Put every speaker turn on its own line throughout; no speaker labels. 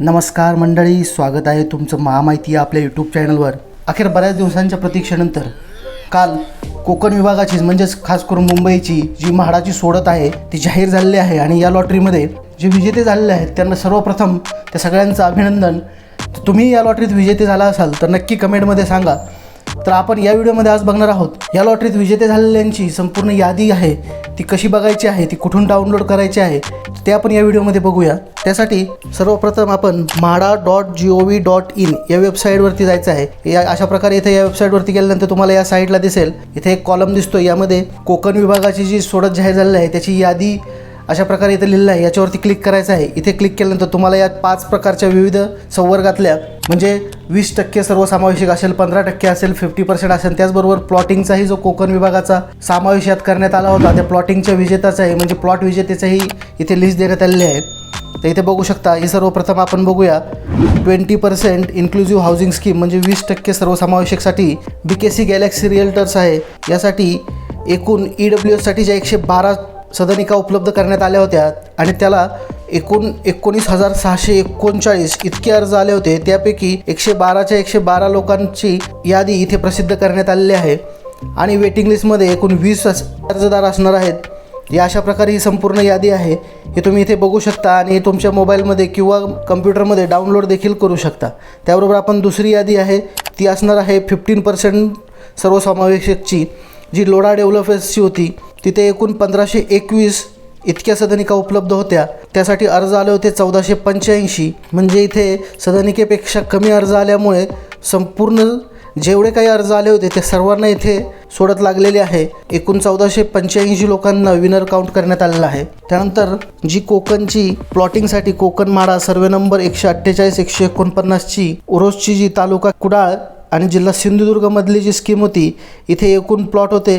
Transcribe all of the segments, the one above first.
नमस्कार मंडळी स्वागत आहे तुमचं महामाहिती आपल्या यूट्यूब चॅनलवर अखेर बऱ्याच दिवसांच्या प्रतीक्षेनंतर काल कोकण विभागाची म्हणजेच खास करून मुंबईची जी म्हाडाची सोडत आहे ती जाहीर झालेली आहे. आणि या लॉटरीमध्ये जे विजेते झालेले आहेत त्यांना सर्वप्रथम त्या सगळ्यांचं अभिनंदन. तुम्ही या लॉटरीत विजेते झाला असाल तर नक्की कमेंटमध्ये सांगा. तर आपण या व्हिडिओमध्ये आज बघणार आहोत या लॉटरीत विजेते झालेल्यांची संपूर्ण यादी आहे ती कशी बघायची आहे ती कुठून डाउनलोड करायची आहे ते आपण या व्हिडिओमध्ये बघूया. त्यासाठी सर्वप्रथम आपण MHADA dot G O V dot in या वेबसाईटवरती जायचं आहे. या अशा प्रकारे इथे या वेबसाईटवरती गेल्यानंतर तुम्हाला या साईटला दिसेल. इथे एक कॉलम दिसतो यामध्ये कोकण विभागाची जी सोडत जाहीर झालेली आहे त्याची यादी अशा प्रकारे इथे लिहिलं आहे. याच्यावरती क्लिक करायचं आहे. इथे क्लिक केल्यानंतर तुम्हाला या पाच प्रकारच्या विविध संवर्गातल्या म्हणजे वीस टक्के सर्वसमावेशक असेल पंधरा टक्के असेल फिफ्टी पर्सेंट असेल त्याचबरोबर प्लॉटिंगचाही जो कोकण विभागाचा समावेश यात करण्यात आला होता त्या प्लॉटिंगच्या विजेताचाही म्हणजे प्लॉट विजेतेचाही इथे लिस्ट देण्यात आलेली आहे. तर इथे बघू शकता हे सर्वप्रथम आपण बघूया. Twenty percent inclusive housing scheme म्हणजे वीस टक्के सर्वसमावेशकसाठी B K C Galaxy realtors आहे. यासाठी एकूण ई डब्ल्यू एससाठी ज्या एकशे बारा सदनिका उपलब्ध करण्यात आल्या होत्या आणि त्याला एकूण एकोणीस हजार सहाशे एकोणचाळीस इतके अर्ज आले होते. त्यापैकी एकशे बाराच्या एकशे बारा लोकांची यादी इथे प्रसिद्ध करण्यात आलेली आहे. आणि वेटिंग लिस्टमध्ये एकूण वीस अर्जदार असणार आहेत. या अशा प्रकारे ही संपूर्ण यादी आहे. हे तुम्ही इथे बघू शकता आणि तुमच्या मोबाईलमध्ये किंवा कम्प्युटरमध्ये डाउनलोड देखील करू शकता. त्याबरोबर आपण दुसरी यादी आहे. ती असणार आहे फिफ्टीन पर्सेंट सर्वसमावेशकची जी लोढा डेव्हलपर्सची होती. तिथे एकूण पंधराशे एकवीस इतक्या सदनिका उपलब्ध होत्या. त्यासाठी अर्ज आले होते चौदाशे पंच्याऐंशी. म्हणजे इथे सदनिकेपेक्षा कमी अर्ज आल्यामुळे संपूर्ण जेवढे काही अर्ज आले होते ते सर्वांना इथे सोडत लागलेले आहे. एकूण चौदाशे पंच्याऐंशी लोकांना विनर काउंट करण्यात आलेला आहे. त्यानंतर जी कोकणची प्लॉटिंगसाठी कोकण माडा सर्वे नंबर एकशे अठ्ठेचाळीस एकशे एकोणपन्नासची उरोसची जी तालुका कुडाळ आणि जिल्हा सिंधुदुर्गमधली जी स्कीम होती इथे एकूण प्लॉट होते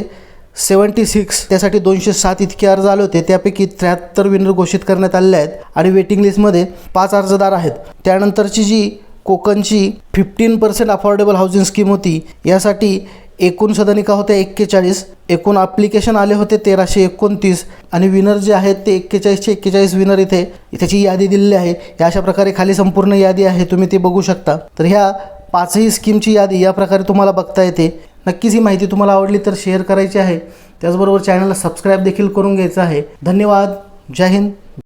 सेवन्टी सिक्स त्यासाठी दोनशे सात इतके अर्ज आले होते. त्यापैकी त्र्याहत्तर विनर घोषित करण्यात आलेले आहेत आणि वेटिंग लिस्टमध्ये पाच अर्जदार आहेत. त्यानंतरची जी कोकणची fifteen percent affordable housing scheme होती यासाठी एकूण सदनिका होत्या एक्केचाळीस एकूण ॲप्लिकेशन आले होते तेराशे एकोणतीस आणि विनर जे आहेत ते एक्केचाळीसचे एक्केचाळीस विनर इथे त्याची यादी दिलेली आहे. या अशा प्रकारे खाली संपूर्ण यादी आहे तुम्ही ते बघू शकता. तर ह्या पाचही स्कीमची यादी या प्रकारे तुम्हाला बघता येते. नक्कीच ही माहिती तुम्हाला आवडली तर शेअर करायची आहे. त्याचबरोबर चॅनलला सबस्क्राईब देखील करून घ्यायचं आहे. धन्यवाद. जय हिंद.